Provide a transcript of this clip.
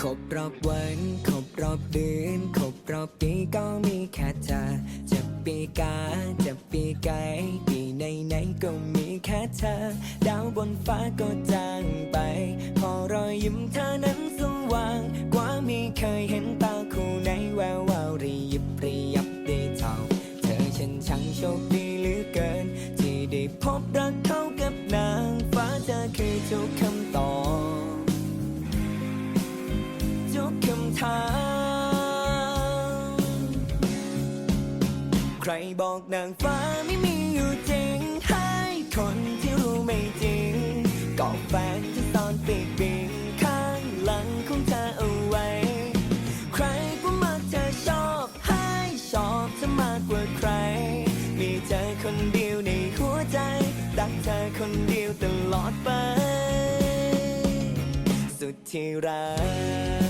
ครบรอบวันครบรอบเดือนครบรอบปีก็มีแค่เธอจะปีกาจะปีไก่ปีไหนไหนๆก็มีแค่เธอ ดาวบนฟ้าก็จางไป พอรอยยิ้มเธอนั้นสว่าง กว่ามีเคยเห็นตาคู่ไหนแวววาวรียิบรียับได้เท่า เธอฉันช่างโชคดีเหลือเกิน ที่ได้พบรักเข้ากับนางฟ้าเธอคือทุกคำตอบ กคำถามใครบอกนางฟ้าไม่มีอยู่จริง ให้คนที่รู้ไม่จริงก็แฟนที่ซ่อนปีกบินข้างหลังของเธอเอาไว้ ใครก็มักจะชอบให้ชอบเธอมากกว่าใคร มีเธอคนเดียวในหัวใจรักเธอคนเดียวตลอดไป สุดที่รัก